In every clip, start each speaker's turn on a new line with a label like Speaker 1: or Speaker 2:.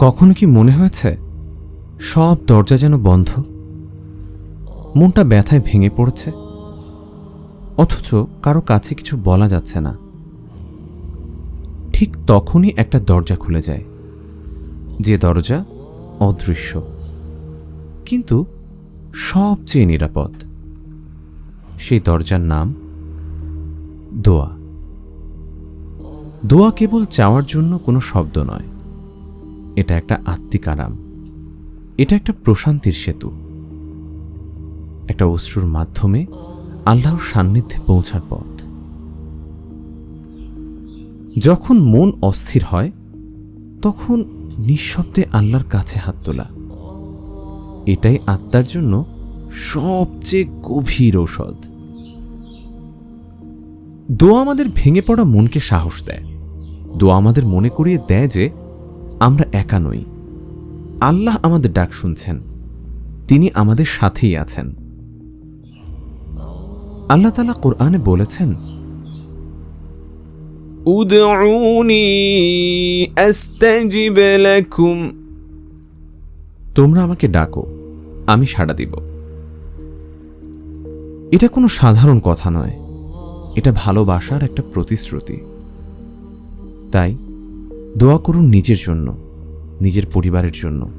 Speaker 1: কখনো কি মনে হয়েছে? সব দরজা যেন বন্ধ। মনটা ব্যথায় ভেঙে পড়েছে। অথচ কারও কাছে কিছু বলা যাচ্ছে না। ঠিক তখনই একটা দরজা খুলে যায়। যে দরজা অদৃশ্য। কিন্তু সবচেয়ে নিরাপদ। সেই দরজার নাম দোয়া। দোয়া কেবল চাওয়ার জন্য কোনো শব্দ নয়। এটা একটা আত্মিক আরাম। এটা একটা প্রশান্তির সেতু। একটা অশ্রুর মাধ্যমে আল্লাহর সান্নিধ্যে পৌঁছার পথ। যখন মন অস্থির হয়, তখন নিঃশব্দে আল্লাহর কাছে হাত তোলা। এটাই আত্মার জন্য সবচেয়ে গভীর ঔষধ। দোয়া আমাদের ভেঙে পড়া মনকে সাহস দেয়। দোয়া আমাদের মনে করিয়ে দেয় যে আমরা একা নই। আল্লাহ আমাদের ডাক শুনছেন। তিনি আমাদের সাথেই আছেন। আল্লাহ তালা কোরআনে বলেছেন তোমরা আমাকে ডাকো আমি সাড়া দিব। এটা কোনো সাধারণ কথা নয়। এটা ভালোবাসার একটা প্রতিশ্রুতি। তাই দোয়া করুন নিজের জন্য, নিজের পরিবারের জন্য,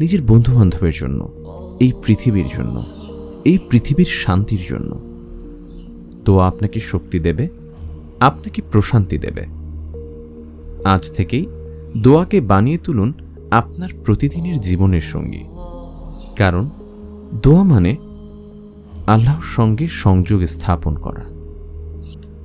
Speaker 1: নিজের বন্ধুবান্ধবের জন্য, এই পৃথিবীর জন্য, এই পৃথিবীর শান্তির জন্য। দোয়া আপনাকে শক্তি দেবে, আপনাকে প্রশান্তি দেবে। আজ থেকেই দোয়াকে বানিয়ে তুলুন আপনার প্রতিদিনের জীবনের সঙ্গী। কারণ দোয়া মানে আল্লাহর সঙ্গে সংযোগ স্থাপন করা।